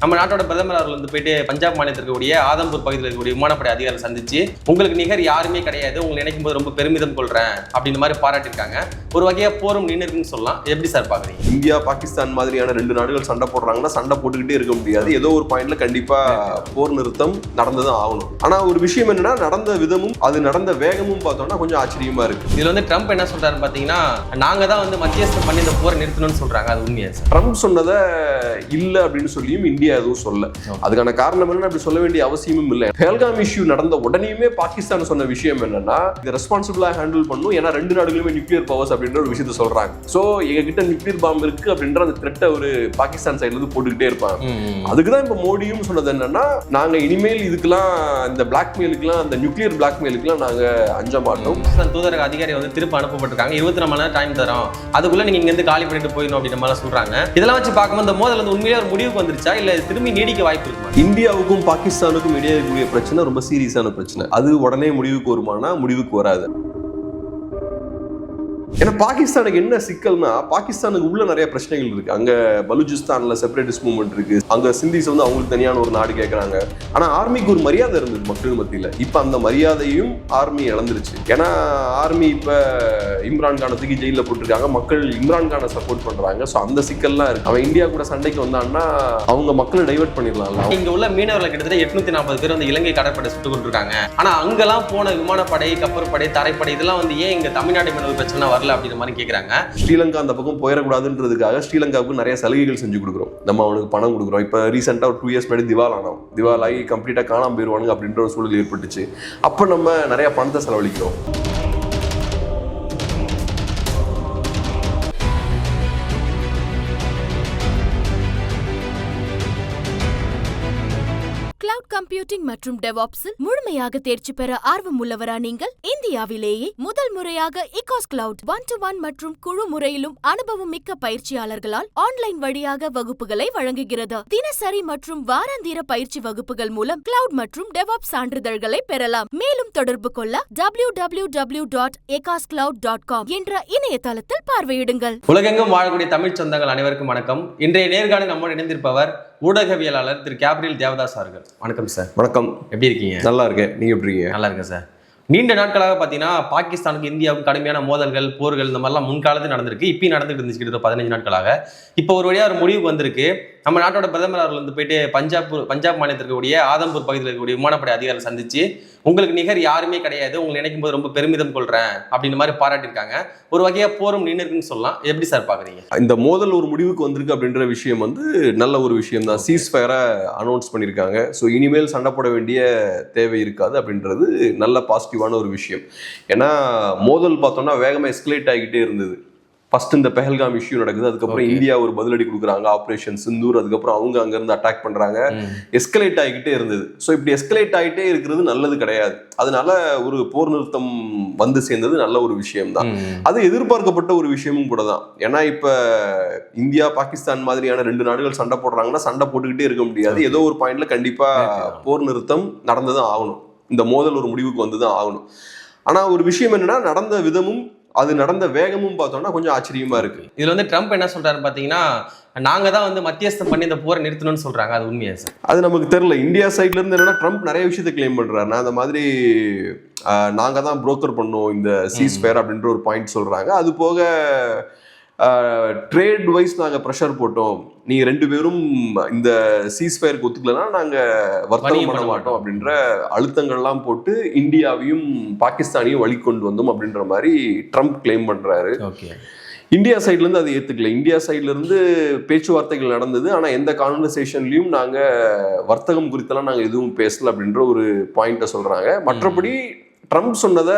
நம்ம நாட்டோட பிரதமர் அவர்கள் வந்து போயிட்டு பஞ்சாப் மாநிலத்தில் இருக்கக்கூடிய ஆதம்பூர் பகுதியில் இருக்கக்கூடிய விமானப்படை அதிகாரிகள் சந்திச்சு உங்களுக்கு நிகர் யாருமே கிடையாது உங்களை நினைக்கும் போது ரொம்ப பெருமிதம் கொள்றேன் அப்படின்ற மாதிரி பாராட்டியிருக்காங்க. ஒரு வகையா போரும் நின்று இருக்குன்னு சொல்லலாம். எப்படி சார் பாக்குறீங்க? இந்தியா பாகிஸ்தான் மாதிரியான ரெண்டு நாடுகள் சண்டை போடுறாங்கன்னா சண்டை போட்டுக்கிட்டே இருக்க முடியாது. ஏதோ ஒரு பாயிண்ட்ல கண்டிப்பா போர் நிறுத்தம் நடந்துதான் ஆகணும். ஆனா ஒரு விஷயம் என்னன்னா நடந்த விதமும் அது நடந்த வேகமும் பார்த்தோம்னா கொஞ்சம் ஆச்சரியமா இருக்கு. இதுல வந்து ட்ரம்ப் என்ன சொல்றாருன்னு பாத்தீங்கன்னா நாங்க தான் வந்து மத்தியஸ்தம் பண்ணி இந்த போரை நிறுத்தணும்னு சொல்றாங்க. அது உண்மையா ட்ரம்ப் சொன்னதை இல்ல அப்படின்னு சொல்லியும் இந்தியா எதுவும் சொல்ல. அதுக்கான காரணம் என்னன்னா அப்படி சொல்ல வேண்டிய அவசியமும் இல்லை. பேல்காம் இஷ்யூ நடந்த உடனேயுமே பாகிஸ்தான் சொன்ன விஷயம் என்னன்னா இது ரெஸ்பான்சிபிளா ஹேண்டில் பண்ணும். ஏன்னா ரெண்டு நாடுகளுமே நியூக்ளியர் பவர்ஸ் அப்படின்ற ஒரு விஷயத்த சொல்றாங்க. சோ எங்க கிட்ட நியூக்ளியர் பாம்பு இருக்கு அப்படின்ற அந்த த்ரெட்டை ஒரு பாகிஸ்தான் சைடுல இருந்து போட்டுக்கிட்டே இருப்பாங்க. அதுக்கு தான் இப்போ மோடியும் சொன்னது என்னன்னா நாங்க இனிமேல் இதுக்கெல்லாம் இந்த பிளாக்மெயிலுக்குலாம் அந்த நியூக்ளியர் பிளாக்மெயிலுக்குலாம் நாங்க அஞ்ச மாட்டோம். தூதரக அதிகாரி வந்து திருப்ப அனுப்பப்பட்டிருக்காங்க. இருபத்தி நாலு மணி நேரம் டைம் தரோம் அதுக்குள்ள நீங்க இங்க இருந்து காலி பண்ணிட்டு போயிடணும் அப்படின்ற மாதிரி சொல்றாங்க. இதெல்லாம் வச்சு பார்க்கும்போது இந்த மோதல் வந்து உண்மையிலே ஒரு முடிவுக்கு வந்துருச்சா? இல்ல திரும்பி நீடிக்க வாய்ப்பு இருக்கு இந்தியாவுக்கும் பாகிஸ்தானுக்கும் இடையே இருக்கக்கூடிய பிரச்சனை ரொம்ப சீரியஸான பிரச்சனை. அது உடனே முடிவுக்கு வருமானா? முடிவுக்கு வராது. ஏன்னா பாகிஸ்தானுக்கு என்ன சிக்கல்னா பாகிஸ்தானுக்கு உள்ள நிறைய பிரச்சனைகள் இருக்கு. அங்க பலூச்சிஸ்தான்ல செப்பரேட்டிஸ்ட் மூவ்மெண்ட் இருக்கு. அங்க சிந்திஸ் வந்து அவங்களுக்கு தனியான ஒரு நாடு கேட்கறாங்க ஆனா ஆர்மிக்கு ஒரு மரியாதை இருந்தது மக்கள் மத்தியில. இப்ப அந்த மரியாதையும் ஆர்மி இழந்துருச்சு. ஏன்னா ஆர்மி இப்ப இம்ரான் கானை தூக்கி ஜெயில போட்டிருக்காங்க. மக்கள் இம்ரான் கானை சப்போர்ட் பண்றாங்க. ஸோ அந்த சிக்கல்லாம் இருக்கு. அவன் இந்தியா கூட சண்டைக்கு வந்தான்னா அவங்க மக்களை டைவர்ட் பண்ணிடலாம்ல. இங்க உள்ள மீனவர்கள் கிட்டத்தட்ட எட்நூத்தி நாற்பது பேர் வந்து இலங்கை கடற்படை சுட்டு கொண்டிருக்காங்க. ஆனா அங்கெல்லாம் போன விமானப்படை கப்பற்படை தரைப்படை இதெல்லாம் வந்து ஏன் இங்க தமிழ்நாடு மீனவர் பிரச்சனை வரல அப்படின்ற மாதிரி கேக்குறாங்க. ஸ்ரீலங்கா அந்த பக்கம் போயிடக்கூடாதுன்றதுக்காக ஸ்ரீலங்காவுக்கு நிறைய சலுகைகள் செஞ்சு கொடுக்குறோம். நம்ம அவனுக்கு பணம் கொடுக்குறோம். இப்போ ரீசெண்டாக ஒரு டூ இயர்ஸ் முன்னாடி திவால் ஆனோம். திவால் ஆகி கம்ப்ளீட்டாக காணாமல் போயிடுவானுங்க அப்படின்ற ஒரு சூழல் ஏற்பட்டுச்சு. அப்போ நம்ம நிறைய பணத்தை செலவழிக்கிறோம். கம்ப்யூட்டிங் மற்றும் டெவாப்ஸில் முழுமையாக தேர்ச்சி பெற ஆர்வம் உள்ளவரா நீங்கள்? இந்தியாவிலேயே முதல் முறையாக ekaas cloud one to one மற்றும் குழு முறையிலும் அனுபவம் மிக்க பயிற்சியாளர்களால் ஆன்லைன் வழியாக வகுப்புகளை வழங்குகிறது. தினசரி மற்றும் வாராந்திர பயிற்சி வகுப்புகள் மூலம் கிளவுட் மற்றும் டெவாப் சான்றிதழ்களை பெறலாம். மேலும் தொடர்பு கொள்ள W W W dot ekaas dot com என்ற இணையதளத்தில் பார்வையிடுங்கள். உலகெங்கும் வாழக்கூடிய தமிழ் சொந்தங்கள் அனைவருக்கும் வணக்கம். இன்றைய நேர்காணல் நம்மோடு இணைந்திருப்பவர் ஊடகவியலாளர் திரு கேப்ரியல் தேவதாஸ் அவர்கள். வணக்கம் சார். வணக்கம். எப்படி இருக்கீங்க? நல்லா இருக்கேன். நீங்க எப்படி இருக்கீங்க? நல்லா இருக்கேன் சார். நீண்ட நாட்களாக பார்த்தீங்கன்னா பாகிஸ்தானுக்கு இந்தியாவுக்கும் கடுமையான மோதல்கள் போர்கள் இந்த மாதிரிலாம் முன்காலத்தில் நடந்திருக்கு. இப்பயும் நடந்துட்டு இருந்துச்சு கிட்டத்தட்ட பதினஞ்சு நாட்களாக. இப்போ ஒரு வழியாக ஒரு முடிவுக்கு வந்திருக்கு. நம்ம நாட்டோட பிரதமர் அவர்கள் வந்து போயிட்டு பஞ்சாப் பஞ்சாப் மாநிலத்தில் இருக்கக்கூடிய ஆதம்பூர் பகுதியில் இருக்கக்கூடிய விமானப்படை அதிகாரிகள் சந்திச்சு உங்களுக்கு நிகர் யாருமே கிடையாது உங்களை நினைக்கும் போது ரொம்ப பெருமிதம் கொள்றேன் அப்படின்ற மாதிரி பாராட்டியிருக்காங்க. ஒரு வகையா போரும் நின்று இருக்குன்னு சொல்லலாம். எப்படி சார் பாக்குறீங்க? இந்த மோதல் ஒரு முடிவுக்கு வந்திருக்கு அப்படின்ற விஷயம் வந்து நல்ல ஒரு விஷயம் தான். சீஸ் ஃபயரை அனௌன்ஸ் பண்ணியிருக்காங்க. ஸோ இனிமேல் சண்டை போட வேண்டிய தேவை இருக்காது அப்படின்றது நல்ல பாசிட்டிவான ஒரு விஷயம். ஏன்னா மோதல் பார்த்தோம்னா வேகமாக எஸ்கலேட் ஆகிக்கிட்டே இருந்தது. ஃபர்ஸ்ட் இந்த பெஹல்காம் இஷ்யூ நடக்குது. அதுக்கப்புறம். இந்தியா ஒரு பதிலடி கொடுக்குறாங்க. ஆப்ரேஷன் சிந்தூர் அதுக்கப்புறம் அவங்க அங்கேருந்து அட்டாக் பண்ணுறாங்க எஸ்கலேட் ஆகிக்கிட்டே இருந்தது. ஸோ இப்படி எஸ்கலேட் ஆகிட்டே இருக்கிறது நல்லது கிடையாது. அதனால ஒரு போர் நிறுத்தம் வந்து சேர்ந்தது நல்ல ஒரு விஷயம் தான் அது எதிர்பார்க்கப்பட்ட ஒரு விஷயமும் கூட தான். ஏன்னா இப்ப இந்தியா பாகிஸ்தான் மாதிரியான ரெண்டு நாடுகள் சண்டை போடுறாங்கன்னா சண்டை போட்டுக்கிட்டே இருக்க முடியாது. ஏதோ ஒரு பாயிண்ட்ல கண்டிப்பா போர் நிறுத்தம் நடந்துதான் ஆகணும். இந்த மோதல் ஒரு முடிவுக்கு வந்துதான் ஆகணும். ஆனா ஒரு விஷயம் என்னன்னா நடந்த விதமும் அது நடந்த வேகமும் பார்த்தோம்னா கொஞ்சம் ஆச்சரியமா இருக்கு. இதுல வந்து ட்ரம்ப் என்ன சொல்றாரு பாத்தீங்கன்னா நாங்க தான் வந்து மத்தியஸ்தம் பண்ணி இந்த போரை நிறுத்தணும்னு சொல்றாங்க. அது உண்மையா சார்? அது நமக்கு தெரியல. இந்தியா சைட்ல இருந்து என்னன்னா ட்ரம்ப் நிறைய விஷயத்தை கிளைம் பண்றாரு. நான் அந்த மாதிரி நாங்க தான் புரோக்கர் பண்ணோம் இந்த சீஸ் ஃபேர் அப்படின்ற ஒரு பாயிண்ட் சொல்றாங்க. அது போக ட்ரேட் வைஸ் நாங்க ப்ரெஷர் போட்டோம். நீங்க ரெண்டு பேரும் இந்த சீஸ் ஃபயருக்கு ஒத்துக்கலன்னா நாங்க வர்த்தகம் பண்ண மாட்டோம் அப்படின்ற அழுத்தங்கள்லாம் போட்டு இந்தியாவையும் பாகிஸ்தானையும் வழி கொண்டு வந்தோம் அப்படின்ற மாதிரி ட்ரம்ப் கிளைம் பண்றாரு. ஓகே இந்தியா சைட்ல இருந்து அதை ஏத்துக்கல. இந்தியா சைட்ல இருந்து பேச்சுவார்த்தைகள் நடந்தது. ஆனா எந்த கான்வர்சேஷன்லயும் நாங்க வர்த்தகம் குறித்தெல்லாம் நாங்க எதுவும் பேசல அப்படின்ற ஒரு பாயிண்ட சொல்றாங்க. மற்றபடி ட்ரம்ப் சொன்னதை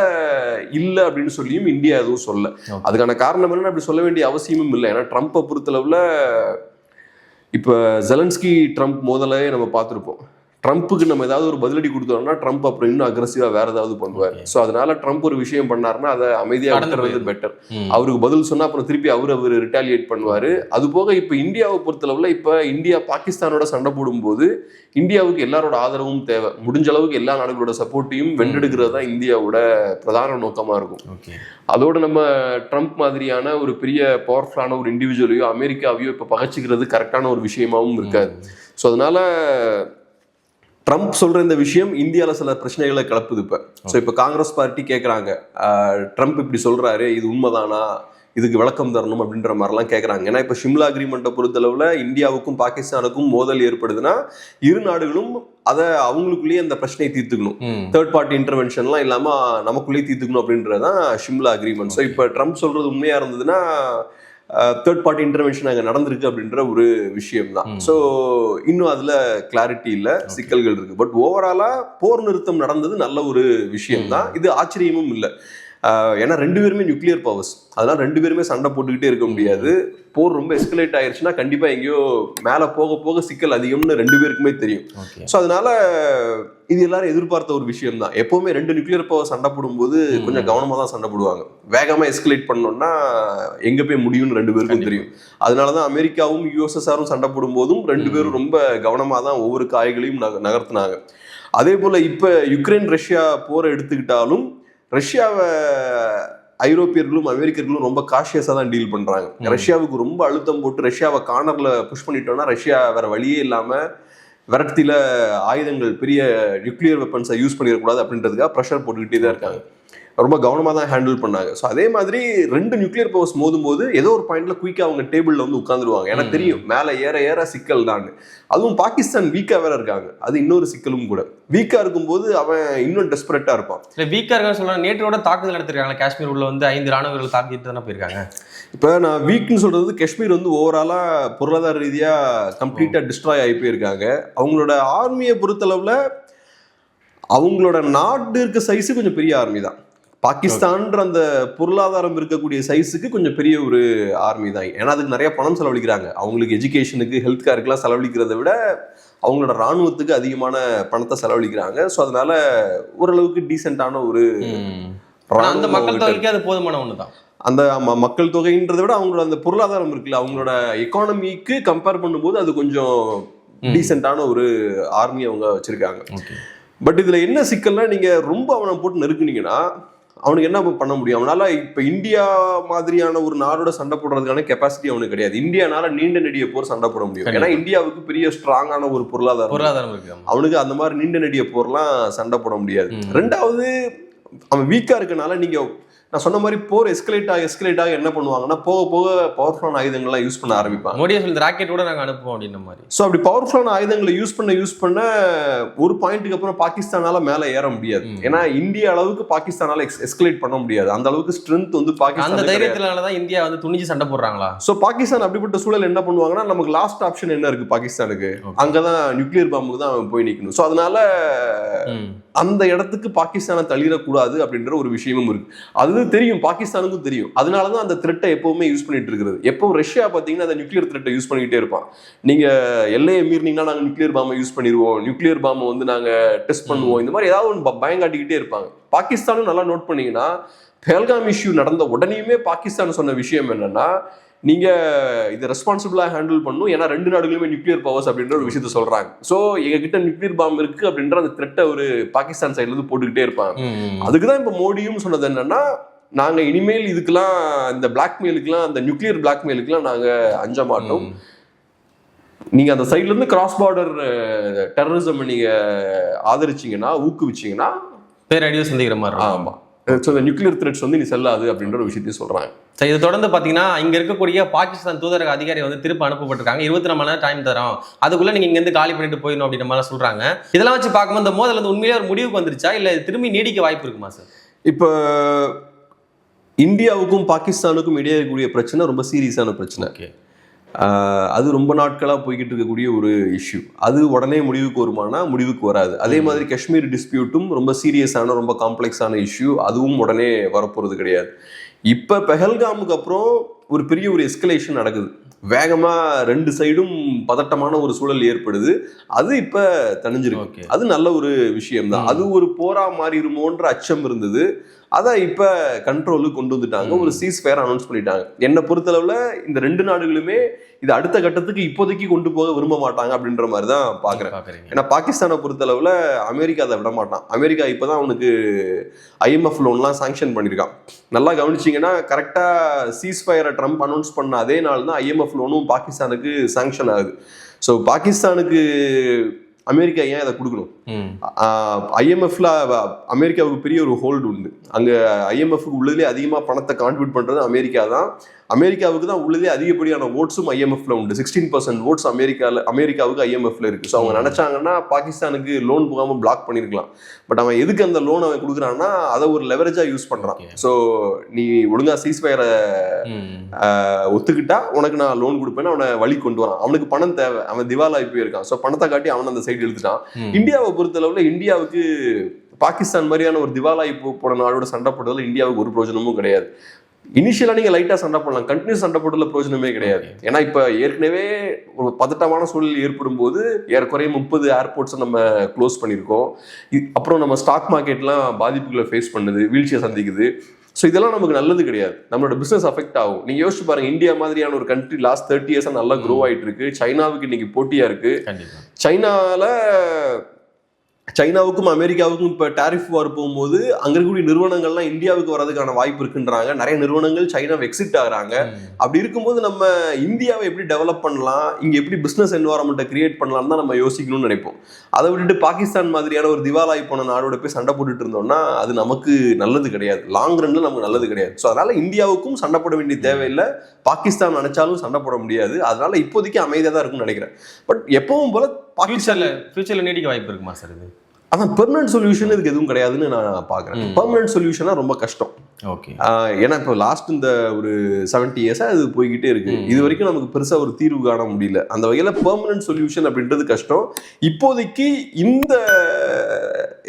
இல்ல அப்படின்னு சொல்லியும் இந்தியா எதுவும் சொல்ல. அதுக்கான காரணம் என்னன்னா அப்படி சொல்ல வேண்டிய அவசியமும் இல்லை. ஏன்னா ட்ரம்ப்பை பொறுத்தளவுல இப்போ ஜெலன்ஸ்கி ட்ரம்ப் முதலே நம்ம பார்த்துருப்போம். ட்ரம்ப்புக்கு நம்ம ஏதாவது ஒரு பதிலடி கொடுத்தோம்னா ட்ரம்ப் அப்புறம் இன்னும் அக்ரஸிவா வேற ஏதாவது பண்ணுவார். ஸோ அதனால ட்ரம்ப் ஒரு விஷயம் பண்ணாருன்னா அதை அமைதியா கடந்து விட்டுறது போயிரு. பெட்டர் அவருக்கு பதில் சொன்னா அப்புறம் திருப்பி அவர் அவர் ரிட்டாலியேட் பண்ணுவாரு. அது போக இப்ப இந்தியாவை பொறுத்தளவுல இப்ப இந்தியா பாகிஸ்தானோட சண்டை போடும்போது இந்தியாவுக்கு எல்லாரோட ஆதரவும் தேவை. முடிஞ்ச அளவுக்கு எல்லா நாடுகளோட சப்போர்ட்டையும் வென்றெடுக்கிறது தான் இந்தியாவோட பிரதான நோக்கமா இருக்கும். அதோட நம்ம ட்ரம்ப் மாதிரியான ஒரு பெரிய பவர்ஃபுல்லான ஒரு இண்டிவிஜுவலையோ அமெரிக்காவையோ இப்ப பகச்சிக்கிறது கரெக்டான ஒரு விஷயமாவும் இருக்காது. ஸோ அதனால ட்ரம்ப் சொல்ற இந்த விஷயம் இந்தியால சில பிரச்சனைகளை கிளப்புது இப்ப. ஸோ இப்போ காங்கிரஸ் பார்ட்டி கேட்குறாங்க ட்ரம்ப் இப்படி சொல்றாரு இது உண்மைதானா? இதுக்கு விளக்கம் தரணும் அப்படின்ற மாதிரிலாம் கேட்குறாங்க ஏன்னா இப்போ ஷிம்லா அக்ரிமெண்ட்டை பொறுத்தளவில் இந்தியாவுக்கும் பாகிஸ்தானுக்கும் மோதல் ஏற்படுதுன்னா இரு நாடுகளும் அதை அவங்களுக்குள்ளேயே அந்த பிரச்சனையை தீர்த்துக்கணும். தேர்ட் பார்ட்டி இன்டர்வென்ஷன்லாம் இல்லாம நமக்குள்ளேயே தீர்த்துக்கணும் அப்படின்றது தான் ஷிம்லா அக்ரிமெண்ட் ஸோ இப்போ ட்ரம்ப் சொல்றது உண்மையா இருந்ததுன்னா தேர்ட் பார்ட்டி இன்டர்வென்ஷன் அங்கே நடந்திருக்கு அப்படின்ற ஒரு விஷயம் தான். ஸோ இன்னும் அதுல கிளாரிட்டி இல்லை சிக்கல்கள் இருக்கு. பட் ஓவராலா போர் நிறுத்தம் நடந்தது நல்ல ஒரு விஷயம் தான் இது ஆச்சரியமும் இல்லை. ஏன்னா ரெண்டு பேருமே நியூக்ளியர் பவர்ஸ் அதனால ரெண்டு பேருமே சண்டை போட்டுக்கிட்டே இருக்க முடியாது. போர் ரொம்ப எஸ்கலேட் ஆயிருச்சுன்னா கண்டிப்பா எங்கேயோ மேல போக போக சிக்கல் அதிகம்னு ரெண்டு பேருக்குமே தெரியும். ஸோ அதனால இது எல்லாரும் எதிர்பார்த்த ஒரு விஷயம் தான் எப்பவுமே ரெண்டு நியூக்ளியர் பவர் சண்டை போடும்போது கொஞ்சம் கவனமா தான் சண்டை போடுவாங்க. வேகமா எஸ்கலேட் பண்ணோம்னா எங்க போய் முடியும்னு ரெண்டு பேருக்கும் தெரியும். அதனால தான் அமெரிக்காவும் யூஎஸ்எஸ்ஆரும் சண்டை போடும்போதும் ரெண்டு பேரும் ரொம்ப கவனமா தான் ஒவ்வொரு காய்களையும் நக நகர்த்தினாங்க. அதே போல இப்ப யுக்ரைன் ரஷ்யா போரை எடுத்துக்கிட்டாலும் ரஷ்யாவை ஐரோப்பியர்களும் அமெரிக்கர்களும் ரொம்ப காஷியஸா தான் டீல் பண்றாங்க. ரஷ்யாவுக்கு ரொம்ப அழுத்தம் போட்டு ரஷ்யாவை கார்னர்ல புஷ் பண்ணிட்டோம்னா ரஷ்யா வேற வழியே இல்லாம விரக்தியில ஆயுதங்கள் பெரிய நியூக்ளியர் வெப்பன்ஸை யூஸ் பண்ணிடக்கூடாது அப்படின்றதுக்காக ப்ரெஷர் போட்டுக்கிட்டே தான் இருக்காங்க. ரொம்ப கவனமாக தான் ஹேண்டில் பண்ணாங்க. ஸோ அதே மாதிரி ரெண்டு நியூக்ளியர் பவர்ஸ் மோதும் போது ஏதோ ஒரு பாயிண்ட்ல குயிக்காக அவங்க டேபிளில் வந்து உட்காந்துருவாங்க எனக்கு தெரியும். மேலே ஏற ஏற சிக்கல் தான் அதுவும் பாகிஸ்தான் வீக்காக வேற இருக்காங்க. அது இன்னொரு சிக்கலும் கூட. வீக்காக இருக்கும்போது அவன் இன்னும் டெஸ்பரேட்டாக இருப்பான். இல்ல வீக்கா இருக்கான்னு சொல்றாங்க நேற்றோட தாக்குதல் நடத்திருக்காங்க. காஷ்மீர் உள்ள வந்து ஐந்து ராணுவர்கள் தாக்கிட்டு தானே போயிருக்காங்க. இப்போ நான் வீக்னு சொல்றது காஷ்மீர் வந்து ஓவராலாக பொருளாதார ரீதியாக கம்ப்ளீட்டாக டிஸ்ட்ராய் ஆகி போயிருக்காங்க. அவங்களோட ஆர்மியை பொறுத்தளவில் அவங்களோட நாடு இருக்க சைஸு கொஞ்சம் பெரிய ஆர்மி தான். பாகிஸ்தான்ற அந்த பொருளாதாரம் இருக்கக்கூடிய சைஸுக்கு கொஞ்சம் பெரிய ஒரு ஆர்மி தான். ஏன்னா அதுக்கு நிறைய பணம் செலவழிக்கிறாங்க. அவங்களுக்கு எஜுகேஷனுக்கு ஹெல்த் கேருக்குலாம் செலவழிக்கிறத விட அவங்களோட ராணுவத்துக்கு அதிகமான பணத்தை செலவழிக்கிறாங்க. ஸோ அதனால ஓரளவுக்கு டீசெண்டான ஒரு அந்த மக்கள் தொகைக்கு அது போதுமான ஒண்ணுதான். அந்த ம- மக்கள் தொகைன்றதை விட அவங்களோட அந்த பொருளாதாரம் இருக்குல்ல அவங்களோட எக்கானமிக்கு கம்பேர் பண்ணும்போது அது கொஞ்சம் டீசெண்டான ஒரு ஆர்மி அவங்க வச்சிருக்காங்க. பட் இதுல என்ன சிக்கல்னா நீங்க ரொம்ப அவனை போட்டு நெருக்குனீங்கன்னா அவனுக்கு என்ன பண்ண முடியும்? அவனால இப்ப இந்தியா மாதிரியான ஒரு நாடோட சண்டை போடுறதுக்கான கெப்பாசிட்டி அவனுக்கு கிடையாது. இந்தியானால நீண்ட நெடிய போர் சண்டை போட முடியும். ஏன்னா இந்தியாவுக்கு பெரிய ஸ்ட்ராங்கான ஒரு பொருளாதாரம் பொருளாதாரம் இருக்கு. அவனுக்கு அந்த மாதிரி நீண்ட நெடிய போர்லாம் சண்டை போட முடியாது. ரெண்டாவது அவன் வீக்கா இருக்கனால நீங்க நான் சொன்ன மாதிரி போர் எஸ்கலேட் ஆக எஸ்கலேட் ஆக என்ன பண்ணுவாங்கன்னா போக போக பவர்ஃபுல்லான ஆயுதங்கள்லாம் யூஸ் பண்ண ஆரம்பிப்பாங்க. மோடியை சொல்லி ராக்கெட் கூட நாங்க அனுப்புவோம் அப்படின்ற மாதிரி. ஸோ அப்படி பவர்ஃபுல்லான ஆயுதங்களை யூஸ் பண்ண யூஸ் பண்ண ஒரு பாயிண்ட்டுக்கு அப்புறம் பாகிஸ்தானால மேல ஏற முடியாது. ஏன்னா இந்திய அளவுக்கு பாகிஸ்தானால எஸ்கலேட் பண்ண முடியாது. அந்த அளவுக்கு ஸ்ட்ரென்த் வந்து அந்த பாகிஸ்தான் தைரியத்தினாலதான் இந்தியா வந்து துணிஞ்சு சண்டை போடுறாங்களா? ஸோ பாகிஸ்தான் அப்படிப்பட்ட சூழல் என்ன பண்ணுவாங்கன்னா நமக்கு லாஸ்ட் ஆப்ஷன் என்ன இருக்கு பாகிஸ்தானுக்கு? Okay. அங்கதான் நியூக்ளியர் பாம்புக்கு தான் போய் நிக்கணும். ஸோ அதனால. அந்த இடத்துக்கு பாகிஸ்தானை தள்ளிடக்கூடாது அப்படின்ற ஒரு விஷயமும் இருக்கு. அது தெரியும் பாகிஸ்தானுக்கும் தெரியும். அதனால தான் அந்த த்ரெட்டை எப்பவுமே யூஸ் பண்ணிட்டு இருக்கிறது. எப்போ ரஷ்யா பார்த்தீங்கன்னா அந்த நியூக்ளியர் த்ரெட்டை யூஸ் பண்ணிக்கிட்டே இருப்பான். நீங்க எல்லையை மீறினீங்கன்னா நாங்கள் நியூக்ளியர் பாம்பை யூஸ் பண்ணிடுவோம் நியூக்ளியர் பாம்பை வந்து நாங்க டெஸ்ட் பண்ணுவோம். இந்த மாதிரி ஏதாவது ஒன்று பயங்காட்டிக்கிட்டே இருப்பாங்க. பாகிஸ்தானும் நல்லா நோட் பண்ணீங்கன்னா பெஹல்காம் இஷ்யூ நடந்த உடனேயுமே பாகிஸ்தான் சொன்ன விஷயம் என்னன்னா நீங்க இதை ரெஸ்பான்சிபிளா ஹேண்டில் பண்ணும் ஏன்னா ரெண்டு நாடுகளுமே நியூக்ளியர் பவர்ஸ் அப்படின்ற ஒரு விஷயத்த சொல்றாங்க சோ எங்க கிட்ட நியூக்ளியர் பாம்பு இருக்கு அப்படின்ற அந்த த்ரெட்டை ஒரு பாகிஸ்தான் சைடுல இருந்து போட்டுக்கிட்டே இருப்பாங்க. அதுக்கு தான் இப்போ மோடியும் சொன்னது என்னன்னா நாங்க இனிமேல் இதுக்கெல்லாம் இந்த பிளாக்மெயிலுக்குலாம் அந்த நியூக்ளியர் பிளாக்மெயிலுக்குலாம் நாங்க அஞ்ச மாட்டோம் ம். நீங்க அந்த சைடுல இருந்து கிராஸ் பார்டர் டெரரிசம் நீங்க ஆதரிச்சீங்கன்னா ஊக்குவிச்சீங்கன்னா பேரடியோ சந்திக்கிற மாதிரி இருக்கும். ஸோ இந்த நியூக்ளியர் த்ரெட்ஸ் வந்து நீ செல்லாது அப்படின்ற ஒரு விஷயத்தையும் சொல்றாங்க. சரி இதை தொடர்ந்து பாத்தீங்கன்னா இங்க இருக்கக்கூடிய பாகிஸ்தான் தூதரக அதிகாரி வந்து திருப்பி அனுப்பப்பட்டிருக்காங்க. இருபத்தி நாலு மணி நேரம் டைம் தரோம் அதுக்குள்ள நீங்க இங்க இருந்து காலி பண்ணிட்டு போயிடணும் அப்படின்ற மாதிரி சொல்றாங்க. இதெல்லாம் வச்சு பார்க்கும்போது இந்த மோதல் வந்து உண்மையிலேயே ஒரு முடிவுக்கு வந்துருச்சா? இல்ல திரும்பி நீடிக்க வாய்ப்பு இருக்குமா சார் இப்போ இந்தியாவுக்கும் பாகிஸ்தானுக்கும் இடையே இருக்கக்கூடிய பிரச்சனை ரொம்ப சீரியஸான பிரச்சனை. அது ரொம்ப நாட்களாக போய்கிட்டு இருக்கக்கூடிய ஒரு இஷ்யூ அது உடனே முடிவுக்கு வருமானா முடிவுக்கு வராது. அதே மாதிரி காஷ்மீர் டிஸ்பியூட்டும் ரொம்ப சீரியஸான ரொம்ப காம்ப்ளெக்ஸான இஷ்யூ அதுவும் உடனே வரப்போகிறது கிடையாது. இப்போ பெஹல்காமுக்கு அப்புறம் ஒரு பெரிய ஒரு எஸ்கலேஷன் நடக்குது. வேகமா ரெண்டு சைடும் பதட்டமான ஒரு சூழல் ஏற்படுது. அது இப்ப தணிஞ்சிருக்கு. அது நல்ல ஒரு விஷயம் தான். அது ஒரு போரா மாறிடுமோன்ற அச்சம் இருந்தது. அதை இப்ப கண்ட்ரோலுக்கு கொண்டு வந்துட்டாங்க. ஒரு சீஸ் ஃபயர் அனௌன்ஸ் பண்ணிட்டாங்க. என்னை பொறுத்தளவுல இந்த ரெண்டு நாடுகளுமே இது அடுத்த கட்டத்துக்கு இப்போதைக்கு கொண்டு போக விரும்ப மாட்டாங்க அப்படின்ற மாதிரி தான் பாக்குறீங்க. ஏன்னா பாகிஸ்தானை பொறுத்தளவுல அமெரிக்கா அதை விட மாட்டான். அமெரிக்கா இப்பதான் அவனுக்கு ஐஎம்எஃப் லோன்லாம் சாங்ஷன் பண்ணியிருக்கான் நல்லா கவனிச்சிங்கன்னா கரெக்டா சீஸ் ஃபயரை ட்ரம்ப் அனௌன்ஸ் பண்ண அதே நாள் தான் ஐஎம்எஃப் லோனும் பாகிஸ்தானுக்கு சாங்ஷன் ஆகுது. ஸோ பாகிஸ்தானுக்கு அமெரிக்கா ஏன் அதை கொடுக்கணும்? ஐஎம்எஃப்ல அமெரிக்காவுக்கு பெரிய ஒரு ஹோல்டு உண்டு. அங்க ஐஎம்எஃப்க்கு உள்ளதுலேயே அதிகமாக பணத்தை கான்ட்ரிபியூட் பண்றது அமெரிக்கா தான். அமெரிக்காவுக்கு தான் உள்ளதே அதிகப்படியான ஓட்ஸும் ஐஎம்எஃப்ல உண்டு. சிக்ஸ்டீன் பர்சன்ட் ஓட்ஸ் அமெரிக்கால அமெரிக்காவுக்கு ஐஎம்எஃப்ல இருக்கு. ஸோ அவங்க நினைச்சாங்கன்னா பாகிஸ்தானுக்கு லோன் போகாம பிளாக் பண்ணிருக்கலாம். பட் அவன் எதுக்கு அந்த லோன் அவன் கொடுக்குறான்னா அதை ஒரு லெவரேஜா யூஸ் பண்றான். ஸோ நீ ஒழுங்கா சீஸ்பயரை ம். ஒத்துக்கிட்டா உனக்கு நான் லோன் கொடுப்பேன்னு அவனை வழி கொண்டு வரான். அவனுக்கு பணம் தேவை. அவன் திவாலாகி போயிருக்கான். ஸோ பணத்தை காட்டி அவன் அந்த சைடு இழுத்துட்டான். இந்தியாவை பொறுத்தளவுல இந்தியாவுக்கு பாகிஸ்தான் மாதிரியான ஒரு திவாலாகி போ- போன நாடோட சண்டை போட்டதுல இந்தியாவுக்கு ஒரு பிரயோஜனமும் கிடையாது. இனிஷியலா நீங்க லைட்டா சண்டை போடலாம். கண்டினியூஸ் சண்டை போட்டதுல பிரயோஜனமே கிடையாது. ஏன்னா இப்ப ஏற்கனவே ஒரு பதட்டமான சூழல் ஏற்படும் போது ஏறக்குறைய முப்பது ஏர்போர்ட்ஸை நம்ம க்ளோஸ் பண்ணியிருக்கோம். அப்புறம் நம்ம ஸ்டாக் மார்க்கெட்லாம் பாதிப்புகளை ஃபேஸ் பண்ணுது வீழ்ச்சியை சந்திக்குது. ஸோ இதெல்லாம் நமக்கு நல்லது கிடையாது. நம்மளோட பிசினஸ் அஃபெக்ட் ஆகும். நீங்க யோசிச்சு பாருங்க இந்தியா மாதிரியான ஒரு கண்ட்ரி லாஸ்ட் தேர்ட்டி இயர்ஸா நல்லா க்ரோ ஆயிட்டு இருக்கு. சைனாவுக்கு இன்னைக்கு போட்டியா இருக்கு. கண்டிப்பா. சைனால சைனாவுக்கும் அமெரிக்காவுக்கும் இப்போ டாரிஃப் வார் போகும்போது அங்க இருக்கக்கூடிய நிறுவனங்கள்லாம் இந்தியாவுக்கு வரதுக்கான வாய்ப்பு இருக்குன்றாங்க. நிறைய நிறுவனங்கள் சைனாவை எக்ஸிட் ஆகுறாங்க. அப்படி இருக்கும்போது நம்ம இந்தியாவை எப்படி டெவலப் பண்ணலாம்? இங்க எப்படி பிசினஸ் என்வாரன்மெண்ட்டை கிரியேட் பண்ணலாம் தான் நம்ம யோசிக்கணும்னு நினைப்போம். அதை விட்டுட்டு பாகிஸ்தான் மாதிரியான ஒரு திவாலாகி போன நாடோட போய் சண்டை போட்டுட்டு இருந்தோம்னா அது நமக்கு நல்லது கிடையாது. லாங் ரன்ல நமக்கு நல்லது கிடையாது. ஸோ அதனால இந்தியாவுக்கும் சண்டை போட வேண்டிய தேவையில்லை. பாகிஸ்தான் நினைச்சாலும் சண்டை போட முடியாது. அதனால இப்போதைக்கு அமைதியாக தான் இருக்கும்னு நினைக்கிறேன். பட் எப்பவும் போல பாகிஸ்தான் ஃபியூச்சர்ல நீடிக்க வாய்ப்பு இருக்குமா சார் இது? அதான் பெர்மனன்ட் சொல்யூஷன் இதுக்கு எதுவும் கிடையாதுன்னு நான் பார்க்குறேன். பெர்மனன்ட் சொல்யூஷனா ரொம்ப கஷ்டம். ஓகே ஏன்னா இப்போ லாஸ்ட் இந்த ஒரு செவன்டி இயர்ஸாக அது போய்கிட்டே இருக்கு. இது வரைக்கும் நமக்கு பெருசாக ஒரு தீர்வு காண முடியல. அந்த வகையில் பெர்மனன்ட் சொல்யூஷன் அப்படின்றது கஷ்டம். இப்போதைக்கு இந்த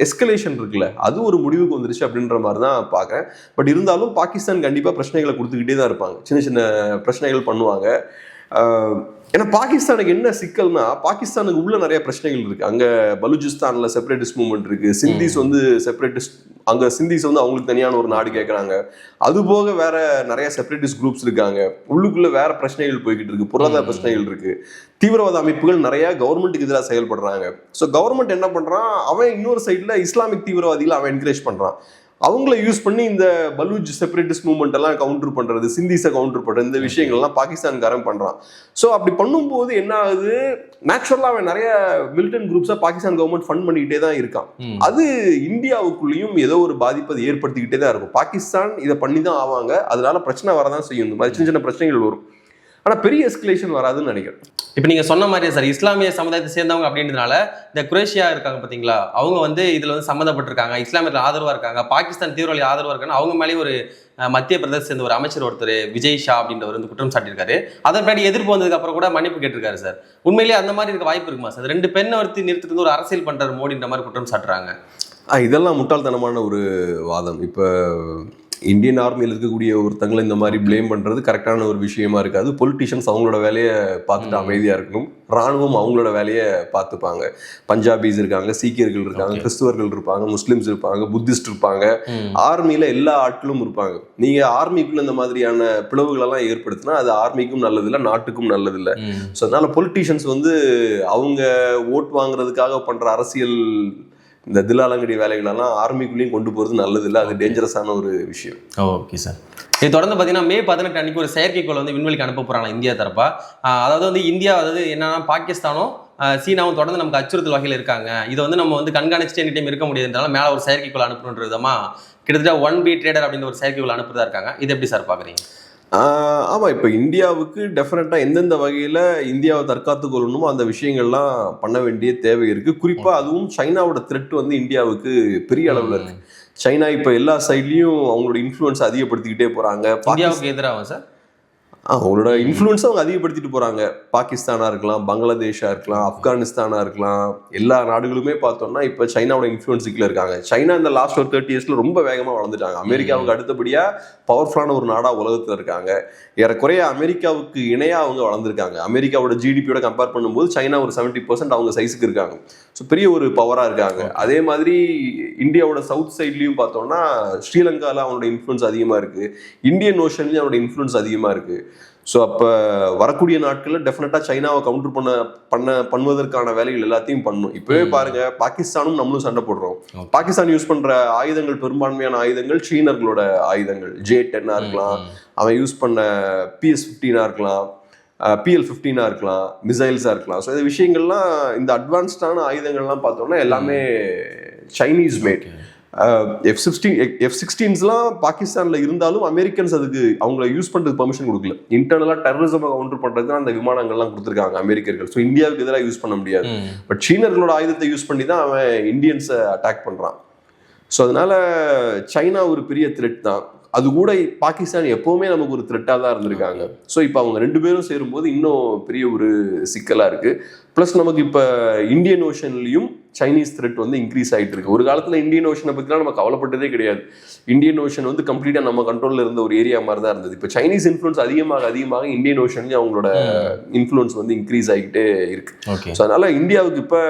எஸ்கலேஷன் இருக்குல்ல அது ஒரு முடிவுக்கு வந்துருச்சு அப்படின்ற மாதிரி தான் பார்க்குறேன். பட் இருந்தாலும் பாகிஸ்தான் கண்டிப்பாக பிரச்சனைகளை கொடுத்துக்கிட்டே தான் இருப்பாங்க. சின்ன சின்ன பிரச்சனைகள் பண்ணுவாங்க. ஏன்னா பாகிஸ்தானுக்கு என்ன சிக்கல்னா பாகிஸ்தானுக்கு உள்ள நிறைய பிரச்சனைகள் இருக்கு. அங்க பலூச்சிஸ்தான்ல செப்பரேட்டிஸ்ட் மூவ்மெண்ட் இருக்கு. சிந்திஸ் வந்து செப்பரேட்டிஸ்ட் அங்க சிந்திஸ் வந்து அவங்களுக்கு தனியான ஒரு நாடு கேட்கறாங்க அது போக வேற நிறைய செப்பரேட்டிஸ்ட் குரூப்ஸ் இருக்காங்க. உள்ளுக்குள்ள வேற பிரச்சனைகள் போய்கிட்டு இருக்கு. பொருளாதார. பிரச்சனைகள் இருக்கு. தீவிரவாத அமைப்புகள் நிறைய கவர்மெண்ட்டுக்கு எதிராக செயல்படுறாங்க. ஸோ கவர்மெண்ட் என்ன பண்றான்? அவன் இன்னொரு சைட்ல இஸ்லாமிக் தீவிரவாதிகளை அவன் என்கரேஜ் பண்றான். அவங்கள யூஸ் பண்ணி இந்த பலூச் செப்பரேட்டிஸ்ட் மூவ்மெண்ட் எல்லாம் கவுண்டர் பண்றது சிந்திஸை கவுண்டர் பண்றது இந்த விஷயங்கள்லாம் பாகிஸ்தான்காரன் பண்றான். ஸோ அப்படி பண்ணும்போது என்ன ஆகுது? நேச்சுரலா அவன் நிறைய மிலிட்டன் குரூப்ஸை பாகிஸ்தான் கவர்மெண்ட் ஃபண்ட் பண்ணிக்கிட்டே தான் இருக்கான். அது இந்தியாவுக்குள்ளேயும் ஏதோ ஒரு பாதிப்பு ஏற்படுத்திக்கிட்டே தான் இருக்கும். பாகிஸ்தான் இதை பண்ணி தான் ஆவாங்க. அதனால பிரச்சனை வரதான் செய்யும். இந்த மாதிரி சின்ன சின்ன பிரச்சனைகள் வரும். ஆனா பெரிய எஸ்கலேஷன் வராதுன்னு நினைக்கிறேன். இப்போ நீங்க சொன்ன மாதிரியே சார் இஸ்லாமிய சமுதாயத்தை சேர்ந்தவங்க அப்படின்றதுனால இந்த குரேஷியா இருக்காங்க பாத்தீங்களா? அவங்க வந்து இதுல வந்து சம்மந்தப்பட்டிருக்காங்க இஸ்லாமியத்தில் ஆதரவா இருக்காங்க பாகிஸ்தான் தீவிரவாதி ஆதரவா இருக்காங்க அவங்க மேலேயும் ஒரு மத்திய பிரதேச சேர்ந்த ஒரு அமைச்சர் ஒருத்தர் விஜய் ஷா அப்படின்றவர் வந்து குற்றம் சாட்டியிருக்காரு. அதன் பின்னாடி எதிர்ப்பு வந்ததுக்கு அப்புறம் கூட மன்னிப்பு கேட்டிருக்காரு சார். உண்மையிலேயே அந்த மாதிரி இருக்க வாய்ப்பு இருக்குமா சார்? ரெண்டு பெண்ணை ஒருத்தி நிறுத்திட்டு ஒரு அரசியல் பண்றாரு மோடின்ற மாதிரி குற்றம் சாட்டுறாங்க. இதெல்லாம் முட்டாள்தனமான ஒரு வாதம். இப்போ இந்தியன் ஆர்மியில் இருக்கக்கூடிய ஒருத்தங்களை இந்த மாதிரி ப்ளேம் பண்றது கரெக்டான ஒரு விஷயமா இருக்காது பொலிட்டிஷியன்ஸ் அவங்களோட வேலையை பார்த்துட்டு ம். அமைதியா இருக்கணும் ராணுவம் அவங்களோட வேலையை பார்த்துப்பாங்க பஞ்சாபிஸ் இருக்காங்க சீக்கியர்கள் இருக்காங்க. கிறிஸ்துவர்கள் இருப்பாங்க முஸ்லிம்ஸ் இருப்பாங்க புத்திஸ்ட் இருப்பாங்க. ஆர்மியில எல்லா ஆட்களும் இருப்பாங்க நீங்க ஆர்மிக்குள்ள இந்த மாதிரியான பிளவுகள் எல்லாம் ஏற்படுத்தினா அது ஆர்மிக்கும் நல்லதில்லை நாட்டுக்கும் நல்லதில்லை. ஸோ அதனால பொலிட்டீஷியன்ஸ் வந்து அவங்க ஓட் வாங்குறதுக்காக பண்ற அரசியல் இந்த தில்லாலங்கடி வேலைகளெல்லாம் ஆர்மிக்குள்ளேயும் கொண்டு போறது நல்லதில்லை அது டேஞ்சரஸான ஒரு விஷயம். ஓகே சார் இது தொடர்ந்து பார்த்தீங்கன்னா மே பதினெட்டு அன்னைக்கு ஒரு செயற்கைக்கோள் வந்து விண்வெளிக்கு அனுப்ப போறாங்க இந்தியா தரப்பா. அதாவது வந்து இந்தியா அதாவது என்னன்னா பாகிஸ்தானும் சீனாவும் தொடர்ந்து நமக்கு அச்சுறுத்தல் வகையில் இருக்காங்க. இதை வந்து நம்ம வந்து கண்காணிச்சுட்டு எனி டைம் இருக்க முடியாதுனால மேலே ஒரு செயற்கைக்கோள் அனுப்பணுன்ற விதமா கிட்டத்தட்ட ஒன் பி ட்ரேடர் அப்படின்னு ஒரு செயற்கைக்கோள் அனுப்புறதா இருக்காங்க. இது எப்படி சார் பாக்குறீங்க? ஆஹ் ஆமா இப்போ இந்தியாவுக்கு டெஃபினட்டா எந்தெந்த வகையில இந்தியாவை தற்காத்து கொள்ளணுமோ அந்த விஷயங்கள்லாம் பண்ண வேண்டிய தேவை இருக்கு. குறிப்பா அதுவும் சைனாவோட த்ரெட் வந்து இந்தியாவுக்கு பெரிய அளவுல இருக்கு. சைனா இப்போ எல்லா சைட்லயும் அவங்களோட இன்ஃப்ளூயன்ஸ் அதிகப்படுத்திக்கிட்டே போறாங்க. பாகிஸ்தான் இந்தியாவுக்கு எதிராகும் சார் அவங்களோட இன்ஃப்ளூயன்ஸை அவங்க அதிகப்படுத்திட்டு போறாங்க. பாகிஸ்தானா இருக்கலாம் பங்களாதேஷா இருக்கலாம் ஆப்கானிஸ்தானா இருக்கலாம் எல்லா நாடுகளுமே பார்த்தோம்னா இப்போ சைனாவோட இன்ஃப்ளூயன்ஸுக்குள்ள இருக்காங்க. சைனா இந்த லாஸ்ட் ஒரு தேர்ட்டி இயர்ஸ்ல ரொம்ப வேகமா வளர்ந்துட்டாங்க. அமெரிக்காவுக்கு அடுத்தபடியா பவர்ஃபுல்லான ஒரு நாடா உலகத்துல இருக்காங்க. ஏறக்குறைய அமெரிக்காவுக்கு இணையா அவங்க வளர்ந்துருக்காங்க. அமெரிக்காவோட ஜிடிபியோட கம்பேர் பண்ணும்போது சைனா ஒரு செவன்ட்டி பர்சன்ட் அவங்க சைஸுக்கு இருக்காங்க. ஸோ பெரிய ஒரு பவரா இருக்காங்க. அதே மாதிரி இந்தியாவோட சவுத் சைட்லயும் பார்த்தோம்னா ஸ்ரீலங்கால அவனோட இன்ஃப்ளூயன்ஸ் அதிகமா இருக்கு. இந்தியன் ஓஷன்லயும் அவனோட இன்ஃப்ளூயன்ஸ் அதிகமா இருக்கு. ஸோ அப்போ வரக்கூடிய நாட்களில் டெஃபினட்டாக சைனாவை கவுண்டர் பண்ண பண்ண பண்ணுவதற்கான வேலைகள் எல்லாத்தையும் பண்ணும். இப்போவே ம். பாருங்க பாகிஸ்தானும் நம்மளும் சண்டை போடுறோம். பாகிஸ்தான் யூஸ் பண்ற ஆயுதங்கள் பெரும்பான்மையான ஆயுதங்கள் சீனர்களோட ஆயுதங்கள். ஜே டென்னா இருக்கலாம் அவன் யூஸ் பண்ண பிஎஸ் ஃபிஃப்டீனா இருக்கலாம். பிஎல் ஃபிஃப்டீனா இருக்கலாம் மிசைல்ஸா இருக்கலாம். ஸோ இந்த விஷயங்கள்லாம் இந்த அட்வான்ஸ்டான ஆயுதங்கள்லாம் பார்த்தோம்னா எல்லாமே Chinese made F sixteen F சிக்ஸ்டீன்ஸ்லாம் பாகிஸ்தான்ல இருந்தாலும் அமெரிக்கன்ஸ் அதுக்கு அவங்கள யூஸ் பண்றதுக்கு பெர்மிஷன் கொடுக்கல. இன்டர்னலா டெரரிசம் கவுண்டர் பண்றதுக்கு அந்த விமானங்கள்லாம் கொடுத்துருக்காங்க அமெரிக்கர்கள். ஸோ இந்தியாவுக்கு எதிராக யூஸ் பண்ண முடியாது. பட் சீனர்களோட ஆயுதத்தை யூஸ் பண்ணி தான் அவன் இந்தியன்ஸை அட்டாக் பண்றான். ஸோ அதனால சைனா ஒரு பெரிய த்ரெட் தான். அது கூட பாகிஸ்தான் எப்பவுமே நமக்கு ஒரு த்ரெட்டாக தான் இருந்திருக்காங்க. ஸோ இப்போ அவங்க ரெண்டு பேரும் சேரும்போது இன்னும் பெரிய ஒரு சிக்கலாக இருக்கு. ப்ளஸ் நமக்கு இப்போ இந்தியன் ஓஷன்லையும் சைனீஸ் த்ரெட் வந்து இன்க்ரீஸ் ஆகிட்டு இருக்கு. ஒரு காலத்தில் இந்தியன் ஓஷனை பற்றிலாம் நம்ம கவலைப்பட்டதே கிடையாது. இந்தியன் ஓஷன் வந்து கம்ப்ளீட்டாக நம்ம கண்ட்ரோலில் இருந்த ஒரு ஏரியா மாதிரி தான் இருந்தது. இப்போ சைனீஸ் இன்ஃப்ளூன்ஸ் அதிகமாக அதிகமாக இந்தியன் ஓஷன்லேயும் அவங்களோட இன்ஃப்ளூன்ஸ் வந்து இன்க்ரீஸ் ஆகிக்கிட்டே இருக்கு. ஸோ அதனால இந்தியாவுக்கு இப்போ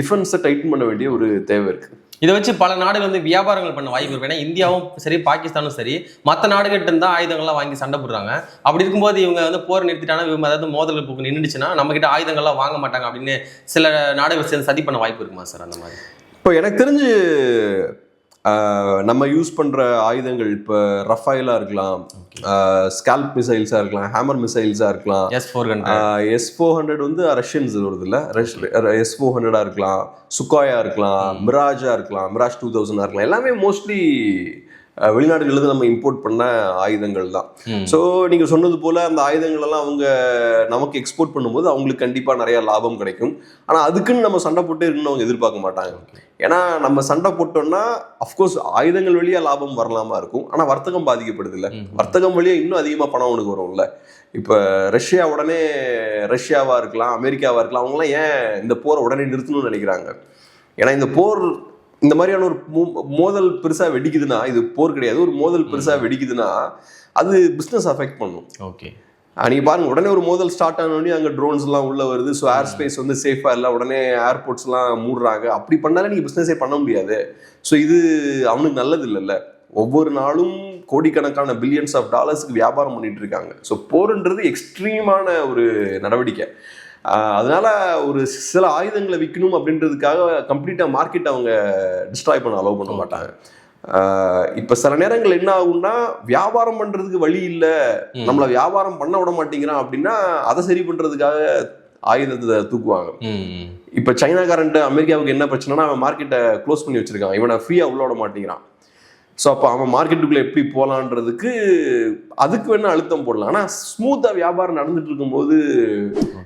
டிஃபென்ஸை டைட்டன் பண்ண வேண்டிய ஒரு தேவை இருக்கு. இதை வச்சு பல நாடுகள் வந்து வியாபாரங்கள் பண்ண வாய்ப்பு இருக்கு. ஏன்னா இந்தியாவும் சரி பாகிஸ்தானும் சரி மற்ற நாடுகிட்ட இருந்தால் ஆயுதங்கள்லாம் வாங்கி சண்டை போடுறாங்க. அப்படி இருக்கும்போது இவங்க வந்து போர் நிறுத்திட்டானா இவங்க அதாவது மோதல் போக்கு நின்றுச்சுன்னா நம்ம கிட்ட ஆயுதங்கள்லாம் வாங்க மாட்டாங்க அப்படின்னு சில நாடுகள் சேர்ந்து சதி பண்ண வாய்ப்பு இருக்குமா சார் அந்த மாதிரி? இப்போ எனக்கு தெரிஞ்சு நம்ம யூஸ் பண்ற ஆயுதங்கள் இப்போ ரஃபைலா இருக்கலாம். ஸ்கால்ப் மிசைல்ஸா இருக்கலாம் ஹேமர் மிசைல்ஸா இருக்கலாம். S four S four hundred வந்து ரஷ்யன்ஸ் வருது இல்ல எஸ் ஃபோர் ஹண்ட்ரடா இருக்கலாம் சுக்காயா இருக்கலாம் மிராஜா இருக்கலாம் மிராஜ் டூ தௌசண்டா இருக்கலாம். எல்லாமே மோஸ்ட்லி வெளிநாடுகளிலிருந்து நம்ம இம்போர்ட் பண்ண ஆயுதங்கள் தான். ஸோ நீங்க சொன்னது போல அந்த ஆயுதங்கள் எல்லாம் அவங்க நமக்கு எக்ஸ்போர்ட் பண்ணும்போது அவங்களுக்கு கண்டிப்பா நிறைய லாபம் கிடைக்கும். ஆனா அதுக்குன்னு நம்ம சண்டை போட்டு இருக்கணும்னு அவங்க எதிர்பார்க்க மாட்டாங்க. ஏன்னா நம்ம சண்டை போட்டோம்னா அஃப்கோர்ஸ் ஆயுதங்கள் வழியா லாபம் வரலாமா இருக்கும். ஆனா வர்த்தகம் பாதிக்கப்படுது இல்ல வர்த்தகம் வழியா இன்னும் அதிகமா பணம் உனக்கு வரும்ல இப்ப ரஷ்யா உடனே ரஷ்யாவா இருக்கலாம் அமெரிக்காவா இருக்கலாம் அவங்கலாம் ஏன் இந்த போரை உடனே நிறுத்தணும்னு நினைக்கிறாங்க? ஏன்னா இந்த போர் இந்த மாதிரியான ஒரு மோதல் பெருசா வெடிக்குதுன்னா இது போர் கிடையாது. ஒரு மோதல் பெருசா வெடிக்குதுன்னா அது பிசினஸ் அஃபெக்ட் பண்ணும். ஓகே. ஆஹ் நீங்க பாருங்க உடனே ஒரு மோதல் ஸ்டார்ட் ஆனோடனே அங்க ட்ரோன்ஸ் எல்லாம் உள்ள வருது. ஸோ ஏர் ஸ்பேஸ் வந்து சேஃபா இல்லை. உடனே ஏர்போர்ட்ஸ் எல்லாம் மூடுறாங்க. அப்படி பண்ணாலே நீங்க பிசினஸே பண்ண முடியாது. ஸோ இது அவனுக்கு நல்லது இல்லைல்ல. ஒவ்வொரு நாளும் கோடிக்கணக்கான பில்லியன்ஸ் ஆஃப் டாலர்ஸ்க்கு வியாபாரம் பண்ணிட்டு இருக்காங்க. ஸோ போர்ன்றது எக்ஸ்ட்ரீமான ஒரு நடவடிக்கை. அதனால ஒரு சில ஆயுதங்களை விற்கணும் அப்படின்றதுக்காக கம்ப்ளீட்டா மார்க்கெட் அவங்க டிஸ்ட்ராய் பண்ண அலோவ் பண்ண மாட்டாங்க. ஆஹ் இப்ப சில நேரங்கள் என்ன ஆகும்னா வியாபாரம் பண்றதுக்கு வழி இல்ல. நம்மள வியாபாரம் பண்ண விட மாட்டேங்கிறான் அப்படின்னா அதை சரி பண்றதுக்காக ஆயுதத்தை தூக்குவாங்க. இப்ப சைனாக்காரன்ட்டு அமெரிக்காவுக்கு என்ன பிரச்சனைனா அவன் மார்க்கெட்டை க்ளோஸ் பண்ணி வச்சிருக்கான். இவனை ஃப்ரீயா உள்ள விட மாட்டேங்கிறான். ஸோ அப்போ அவன் மார்க்கெட்டுக்குள்ள எப்படி போலான்றதுக்கு அதுக்கு வேணா அழுத்தம் போடலாம். ஆனா ஸ்மூத்தா வியாபாரம் நடந்துட்டு இருக்கும்போது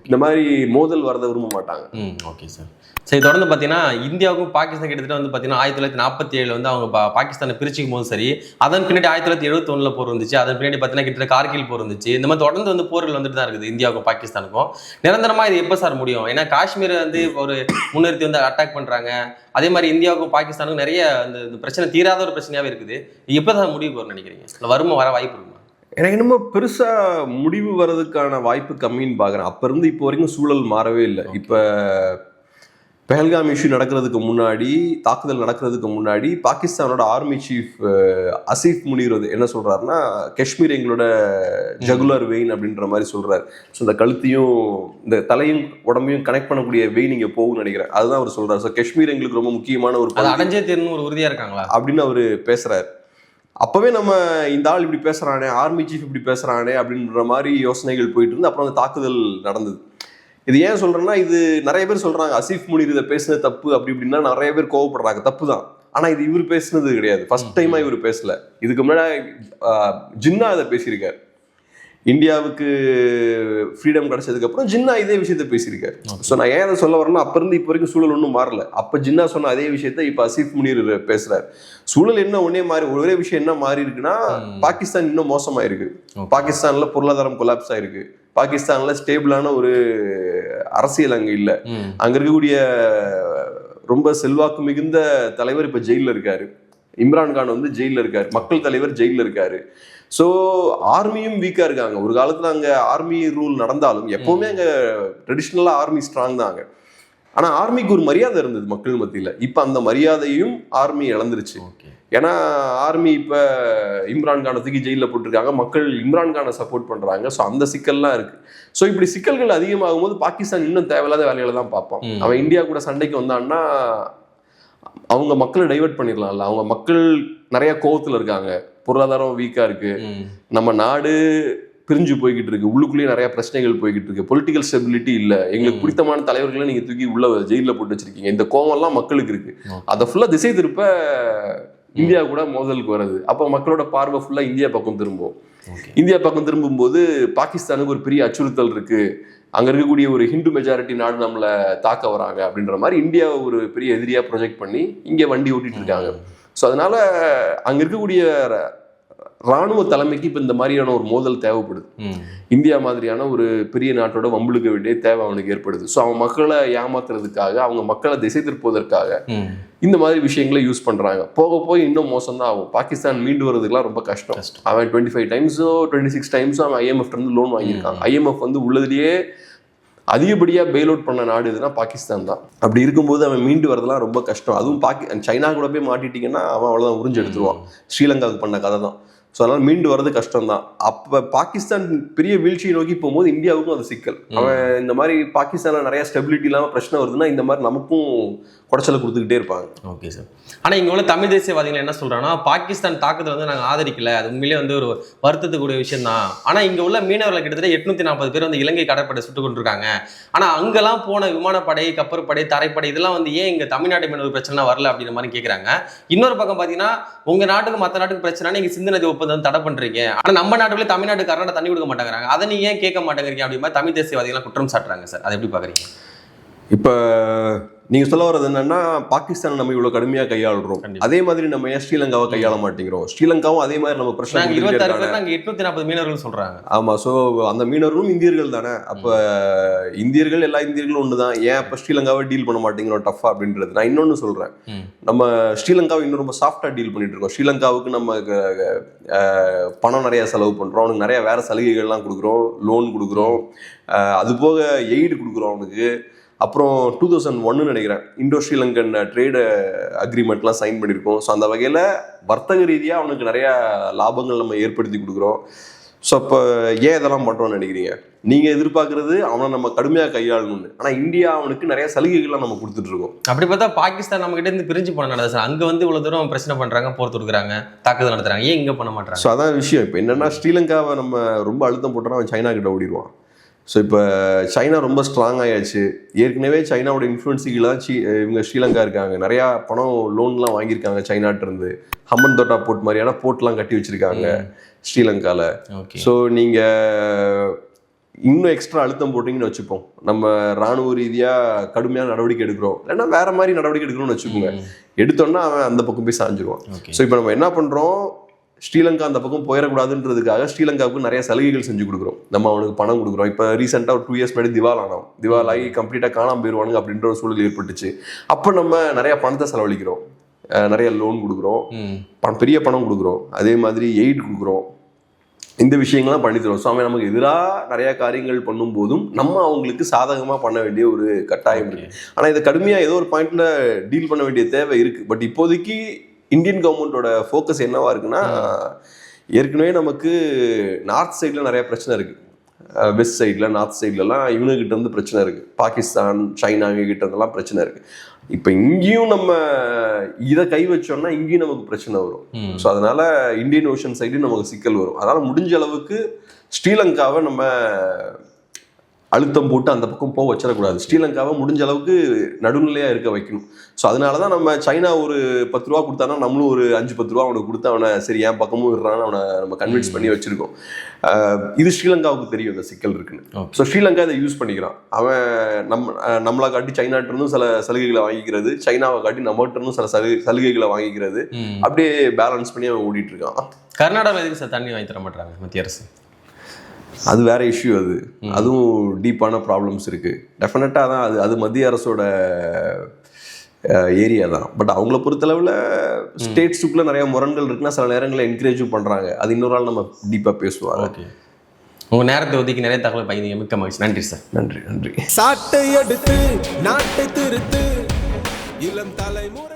இந்த மாதிரி மோதல் வரதை விரும்ப மாட்டாங்க. ஓகே சார் சரி தொடர்ந்து பார்த்தீங்கன்னா இந்தியாவுக்கும் பாகிஸ்தான் கிட்டத்தட்ட வந்து பார்த்தீங்கன்னா ஆயிரத்தி தொள்ளாயிரத்தி நாற்பத்தி ஏழு வந்து அவங்க பா- பாகிஸ்தானை பிரிச்சுக்கும் போது சரி அதன் பின்னாடி ஆயிரத்தி தொள்ளாயிரத்தி எழுபத்தொன்னுல போர் வந்துச்சு அதன் பின்னாடி பார்த்தீங்கன்னா கிட்டத்தட்ட கார்கில் போர் வந்துச்சு. இந்த மாதிரி தொடர்ந்து வந்து போர்கள் வந்துட்டு தான் இருக்குது இந்தியாவுக்கும் பாகிஸ்தானுக்கும். நிரந்தரமா இது எப்போ சார் முடியும்? ஏன்னா காஷ்மீர் வந்து ஒரு முன்னிறுத்தி வந்து அட்டாக் பண்றாங்க. அதே மாதிரி இந்தியாவுக்கும் பாகிஸ்தானுக்கும் நிறைய அந்த பிரச்சனை தீராத ஒரு பிரச்சனையாவே இருக்குது எப்போ தான் முடிவு வரும்னு நினைக்கிறீங்க? வருமா வர வாய்ப்பு இருக்குமா? எனக்கு என்னமோ பெருசா முடிவு வர்றதுக்கான வாய்ப்பு கம்மின்னு பாக்குறேன். அப்ப இருந்து இப்போ வரைக்கும் சூழல் மாறவே இல்லை. இப்ப பெஹல்காம் இஷ்யூ நடக்கிறதுக்கு முன்னாடி தாக்குதல் நடக்கிறதுக்கு முன்னாடி பாகிஸ்தானோட ஆர்மி சீஃப் அசீஃப் முனீர் என்ன சொல்றாருன்னா காஷ்மீர் எங்களோட ஜகுலர் வெயின் அப்படின்ற மாதிரி சொல்றாரு. ஸோ இந்த கழுத்தையும் இந்த தலையும் உடம்பையும் கனெக்ட் பண்ணக்கூடிய வெயின் இங்க போகும்னு நினைக்கிறேன். அதுதான் அவர் சொல்றாரு. ஸோ காஷ்மீர் எங்களுக்கு ரொம்ப முக்கியமான ஒரு. அடைஞ்சே தீரணும் ஒரு உறுதியா இருக்காங்களா? அப்படின்னு அவரு பேசுறாரு. அப்பவே நம்ம இந்த ஆள் இப்படி பேசுறானே ஆர்மி சீஃப் இப்படி பேசுறானே அப்படின்ற மாதிரி யோசனைகள் போயிட்டு இருந்து அப்புறம் அந்த தாக்குதல் நடந்தது. இது ஏன் சொல்றேன்னா இது நிறைய பேர் சொல்றாங்க அசீஃப் முனீர் இதை பேசுனது தப்பு அப்படி இப்படின்னா நிறைய பேர் கோவப்படுறாங்க. தப்பு தான். ஆனா இது இவர் பேசுனது கிடையாது. ஃபர்ஸ்ட் டைமா இவர் பேசல. இதுக்கு முன்னாடி ஜின்னா இதை பேசியிருக்காரு. இந்தியாவுக்கு ஃப்ரீடம் கிடைச்சதுக்கு அப்புறம் ஜின்னா இதே விஷயத்த பேசியிருக்காரு. ஸோ நான் ஏன் அதை சொல்ல வரேன்னா அப்ப இருந்து இப்போ வரைக்கும் சூழல் ஒன்றும் மாறல. அப்ப ஜின்னா சொன்ன அதே விஷயத்த இப்போ அசீஃப் முனீர் பேசுறாரு. சூழல் என்ன ஒன்னே மாறி ஒரே விஷயம் என்ன மாறி இருக்குன்னா பாகிஸ்தான் இன்னும் மோசமாயிருக்கு. பாகிஸ்தான்ல பொருளாதாரம் கொலாப்ஸ் ஆயிருக்கு. பாகிஸ்தான்ல ஸ்டேபிளான ஒரு அரசியல் அங்க இல்ல. அங்க இருக்கக்கூடிய ரொம்ப செல்வாக்கு மிகுந்த தலைவர் இப்ப ஜெயில்ல இருக்காரு. இம்ரான்கான் வந்து ஜெயில்ல இருக்காரு. மக்கள் தலைவர் ஜெயில்ல இருக்காரு. ஸோ ஆர்மியும் வீக்கா இருக்காங்க. ஒரு காலத்துல அங்க ஆர்மி ரூல் நடந்தாலும் எப்பவுமே அங்க ட்ரெடிஷ்னலா ஆர்மி ஸ்ட்ராங் தான் ஆனா ஆர்மிக்கு ஒரு மரியாதை இருந்தது மக்கள் மத்தியில. இப்ப அந்த மரியாதையும் ஆர்மி இழந்துருச்சு. ஓகே. ஏன்னா ஆர்மி இப்ப இம்ரான்கானை தூக்கி ஜெயிலில் போட்டிருக்காங்க. மக்கள் இம்ரான்கானை சப்போர்ட் பண்றாங்க. ஸோ அந்த சிக்கல்லாம் இருக்கு. ஸோ இப்படி சிக்கல்கள் அதிகமாகும் போது பாகிஸ்தான் இன்னும் தேவையில்லாத வேலைகளை தான் பார்ப்பான். அவன் இந்தியா கூட சண்டைக்கு வந்தான்னா அவங்க மக்களை டைவர்ட் பண்ணிடலாம்ல. அவங்க மக்கள் நிறைய கோவத்துல இருக்காங்க. பொருளாதாரம் வீக்கா இருக்கு. ம். நம்ம நாடு பிரிஞ்சு போய்கிட்டு இருக்கு. உள்ளுக்குள்ளேயே நிறைய பிரச்சனைகள் போய்கிட்டு இருக்கு. பொலிட்டிக்கல் ஸ்டெபிலிட்டி இல்ல. எங்களுக்கு. பிடித்தமான தலைவர்களை நீங்க தூக்கி உள்ள ஜெயில போட்டு வச்சிருக்கீங்க. இந்த கோவம் எல்லாம் மக்களுக்கு இருக்கு. அதை ஃபுல்லா திசை திருப்ப இந்தியா கூட மோதலுக்கு வருது அப்போ மக்களோட பார்வை ஃபுல்லா இந்தியா பக்கம் திரும்பும். இந்தியா பக்கம் திரும்பும்போது பாகிஸ்தானுக்கு ஒரு பெரிய அச்சுறுத்தல் இருக்கு. அங்க இருக்கக்கூடிய ஒரு ஹிந்து மெஜாரிட்டி நாடு நம்மள தாக்க வராங்க அப்படின்ற மாதிரி இந்தியாவை ஒரு பெரிய எதிரியா ப்ரொஜெக்ட் பண்ணி இங்க வண்டி ஓட்டிட்டு இருக்காங்க. ஸோ அதனால அங்க இருக்கக்கூடிய ராணுவ தலைமைக்கு இப்ப இந்த மாதிரியான ஒரு மோதல் தேவைப்படுது. இந்தியா மாதிரியான ஒரு பெரிய நாட்டோட வம்பிழுக்க வேண்டிய தேவை அவனுக்கு ஏற்படுது. ஸோ அவன் மக்களை ஏமாத்துறதுக்காக அவங்க மக்களை திசை திருப்புவதற்காக இந்த மாதிரி விஷயங்களை யூஸ் பண்றாங்க. போக போய் இன்னும் மோசம் தான் ஆகும். பாகிஸ்தான் மீண்டு வரதுக்குலாம் ரொம்ப கஷ்டம். அவன் டுவெண்ட்டி ஃபைவ் டைம்ஸோ டுவெண்ட்டி சிக்ஸ் டைம்ஸோ அவன் ஐஎம்எஃப் இருந்து லோன் வாங்கியிருக்கான். ஐஎம்எஃப் வந்து உள்ளதுலயே அதிகப்படியா பெயில் அவுட் பண்ண நாடு எதுனா பாகிஸ்தான் தான். அப்படி இருக்கும்போது அவன் மீண்டு வரதெல்லாம் ரொம்ப கஷ்டம். அதுவும் பாக்கி சைனா கூட போய் மாட்டிட்டீங்கன்னா அவன் அவ்வளவுதான் உறிஞ்சு எடுத்துருவான். ஸ்ரீலங்காவுக்கு பண்ண கதை தான். ஸோ அதனால மீண்டு வர்றது கஷ்டம் தான் அப்ப பாகிஸ்தான் பெரிய வீழ்ச்சியை நோக்கி போகும்போது இந்தியாவுக்கும் அது சிக்கல். அவன் இந்த மாதிரி பாகிஸ்தான்ல நிறைய ஸ்டெபிலிட்டி இல்லாம பிரச்சனை வருதுன்னா இந்த மாதிரி நமக்கும் குடைச்சலை கொடுத்துக்கிட்டே இருப்பாங்க. ஓகே சார் ஆனால் இங்கே உள்ள தமிழ் தேசியவாதிகள் என்ன சொல்கிறாங்கன்னா பாகிஸ்தான் தாக்குதல் வந்து நாங்கள் ஆதரிக்கல. அது உண்மையிலே வந்து ஒரு வருத்தத்துக்குரிய விஷயம் தான் ஆனால் இங்கே உள்ள மீனவர்கள் கிட்டத்தட்ட எட்நூத்தி நாற்பது பேர் வந்து இலங்கை கடற்படை சுட்டு கொண்டிருக்காங்க ஆனால் அங்கெல்லாம் போன விமானப்படை கப்பற்படை தரைப்படை இதெல்லாம் வந்து ஏன் இங்கே தமிழ்நாட்டு மீனவர் பிரச்சனை வரல அப்படின்ற மாதிரி கேட்குறாங்க இன்னொரு பக்கம் பார்த்தீங்கன்னா உங்கள் நாட்டுக்கு மற்ற நாட்டுக்கு பிரச்சனை நீங்கள் சிந்து நதி ஒப்பந்தம் தடை பண்ணுறீங்க ஆனால் நம்ம நாட்டுக்குள்ளே தமிழ்நாட்டு கர்நாடகா தண்ணி கொடுக்க மாட்டேங்கிறாங்க. அதை நீ ஏன் கேட்க மாட்டேங்கிறீங்க அப்படி மாதிரி தமிழ் தேசியவாதிகள்லாம் குற்றம் சாட்டுறாங்க சார் அதை எப்படி பார்க்குறீங்க இப்ப நீங்க சொல்ல வர்றது என்னன்னா பாகிஸ்தான் நம்ம இவ்வளவு கடுமையா கையாளுறோம். அதே மாதிரி நம்ம ஏன் ஸ்ரீலங்காவை கையாள மாட்டேங்கிறோம்? ஸ்ரீலங்காவும் அதே மாதிரி நம்ம பிரச்சனை நாங்கள் நாங்கள் எட்நூத்தி நாற்பது மீனவர்கள் சொல்கிறாங்க ஆமா சோ அந்த மீனவர்களும் இந்தியர்கள் தானே. அப்ப இந்தியர்கள் எல்லா இந்தியர்களும் ஒண்ணுதான். ஏன் அப்ப ஸ்ரீலங்காவை டீல் பண்ண மாட்டேங்கிறோம்? டஃபா அப்படின்றது. நான் இன்னொன்னு சொல்றேன். ம். நம்ம ஸ்ரீலங்காவை இன்னும் ரொம்ப சாஃப்டா டீல் பண்ணிட்டு இருக்கோம். ஸ்ரீலங்காவுக்கு நம்ம பணம் நிறைய செலவு பண்றோம். அவனுக்கு நிறைய வேற சலுகைகள்லாம் கொடுக்குறோம். லோன் கொடுக்குறோம். அது போக எய்டு கொடுக்குறோம் அவனுக்கு. அப்புறம் டூ தௌசண்ட் ஒன்னு நினைக்கிறேன். இண்டோ ஸ்ரீலங்கன் ட்ரேடு அக்ரிமெண்ட்லாம் சைன் பண்ணியிருக்கோம். ஸோ அந்த வகையில் வர்த்தக ரீதியாக அவனுக்கு நிறைய லாபங்கள் நம்ம ஏற்படுத்தி கொடுக்குறோம். ஸோ அப்போ ஏன் இதெல்லாம் பண்ணுறோம்னு நினைக்கிறீங்க? நீங்கள் எதிர்பார்க்கறது அவனை நம்ம கடுமையாக கையாளணும்னு. ஆனால் இந்தியா அவனுக்கு நிறைய சலுகைகள்லாம் நம்ம கொடுத்துட்டு இருக்கோம் அப்படி பார்த்தா பாகிஸ்தான் நம்ம கிட்ட இருந்து பிரிஞ்சு போன நடக்குது சார். அங்க வந்து இவ்வளவு தூரம் பிரச்சனை பண்றாங்க போர் தொடுக்குறாங்க தாக்குதல் நடத்துறாங்க. ஏன் இங்க பண்ண மாட்டாங்க ஸோ அதான் விஷயம். இப்போ என்னன்னா ஸ்ரீலங்காவை நம்ம ரொம்ப அழுத்தம் போட்டோம்னா அவன் சைனா கிட்ட ஓடிடுவான். ஸோ இப்போ சைனா ரொம்ப ஸ்ட்ராங் ஆயாச்சு ஏற்கனவே சைனாவோட இன்ஃப்ளூன்ஸுக்கெல்லாம் சி இவங்க ஸ்ரீலங்கா இருக்காங்க. நிறையா பணம் லோன்லாம் வாங்கியிருக்காங்க சைனாட்ட இருந்து ஹம்மன் தோட்டா போர்ட் மாதிரியான போர்ட்லாம் கட்டி வச்சிருக்காங்க ஸ்ரீலங்கால. ஓகே. ஸோ நீங்கள் இன்னும் எக்ஸ்ட்ரா அழுத்தம் போட்டிங்கன்னு வச்சுப்போம். நம்ம ராணுவ ரீதியாக கடுமையான நடவடிக்கை எடுக்கிறோம். இல்லைன்னா வேற மாதிரி நடவடிக்கை எடுக்கணும்னு வச்சுக்கோங்க. எடுத்தோன்னா அவன் அந்த பக்கம் போய் சாஞ்சிருவான். ஓகே. ஸோ இப்போ நம்ம என்ன பண்ணுறோம் ஸ்ரீலங்கா அந்த பக்கம் போயிடக்கூடாதுன்றதுக்காக ஸ்ரீலங்காவுக்கு நிறைய சலுகைகள் செஞ்சு கொடுக்குறோம். நம்ம அவனுக்கு பணம் கொடுக்குறோம். இப்போ ரீசெண்டாக ஒரு டூ இயர்ஸ் முன்னாடி திவால் ஆனோம் திவால் ஆகி கம்ப்ளீட்டாக காணாம போயிடுவானுங்க அப்படின்ற ஒரு சூழல் ஏற்பட்டுச்சு. அப்போ நம்ம நிறைய பணத்தை செலவழிக்கிறோம். நிறைய லோன் கொடுக்குறோம். பணம் பெரிய பணம் கொடுக்குறோம். அதே மாதிரி எய்ட் கொடுக்குறோம். இந்த விஷயங்கள்லாம் பண்ணி தரோம் ஸோ அவன் நமக்கு எதிராக நிறைய காரியங்கள் பண்ணும்போதும் நம்ம அவங்களுக்கு சாதகமாக பண்ண வேண்டிய ஒரு கட்டாயம் இருக்கு. ஆனால் இதை கடுமையாக ஏதோ ஒரு பாயிண்ட்ல டீல் பண்ண வேண்டிய தேவை இருக்கு. பட் இப்போதைக்கு இந்தியன் கவர்மெண்ட்டோட ஃபோக்கஸ் என்னவா இருக்குன்னா ஏற்கனவே நமக்கு நார்த் சைடில் நிறைய பிரச்சனை இருக்கு. வெஸ்ட் சைடில் நார்த் சைட்லலாம் இவங்க கிட்ட இருந்து பிரச்சனை இருக்கு. பாகிஸ்தான் சைனா இவங்க கிட்ட இருந்தெல்லாம் பிரச்சனை இருக்கு. இப்போ இங்கேயும் நம்ம இதை கை வச்சோம்னா இங்கேயும் நமக்கு பிரச்சனை வரும். ஸோ அதனால இந்தியன் ஓஷன் சைடு நமக்கு சிக்கல் வரும். அதனால முடிஞ்ச அளவுக்கு ஸ்ரீலங்காவை நம்ம அழுத்தம் போட்டு அந்த பக்கம் போக வச்சிடக்கூடாது. ஸ்ரீலங்காவை முடிஞ்ச அளவுக்கு நடுநிலையாக இருக்க வைக்கணும். ஸோ அதனால தான் நம்ம சைனா ஒரு பத்து ரூபா கொடுத்தானா நம்மளும் ஒரு அஞ்சு பத்து ரூபா அவனுக்கு கொடுத்து அவனை சரி என் பக்கமும் விடுறான்னு அவனை நம்ம கன்வின்ஸ் பண்ணி வச்சிருக்கோம். இது ஸ்ரீலங்காவுக்கு தெரியும் இந்த சிக்கல் இருக்குன்னு. ஸோ ஸ்ரீலங்கா இதை யூஸ் பண்ணிக்கிறான். அவன் நம்ம நம்மளை காட்டி சைனாட்ட இருந்தும் சில சலுகைகளை வாங்கிக்கிறது சைனாவை காட்டி நம்மகிட்ட இருந்தும் சில சலுகை சலுகைகளை வாங்கிக்கிறது. அப்படியே பேலன்ஸ் பண்ணி அவன் ஓடிட்டு இருக்கான். கர்நாடகாவில் எதுக்கு சார் தண்ணி வாங்கி தர மாட்டாங்க மத்திய அரசு? அது வேற இஷ்யூ அது. அதுவும் டீப்பான ப்ராப்ளம்ஸ் இருக்கு. டெஃபினட்டாக தான் அது அது மத்திய அரசோட ஏரியா தான். பட் அவங்கள பொறுத்தளவில் ஸ்டேட்ஸுக்குள்ள நிறைய முரண்கள் இருக்குன்னா சில நேரங்களில் என்கரேஜும் பண்ணுறாங்க அது இன்னொரு நாள் நம்ம டீப்பாக பேசுவாங்க. ஓகே உங்க நேரத்தை ஒதுக்கி நிறைய தகவல் பகிர்ந்தீங்க. மிக்க மகிழ்ச்சி. நன்றி சார் நன்றி நன்றி. சாட்டை எடுத்து நாட்டை திருத்து இளம் தலைமுறை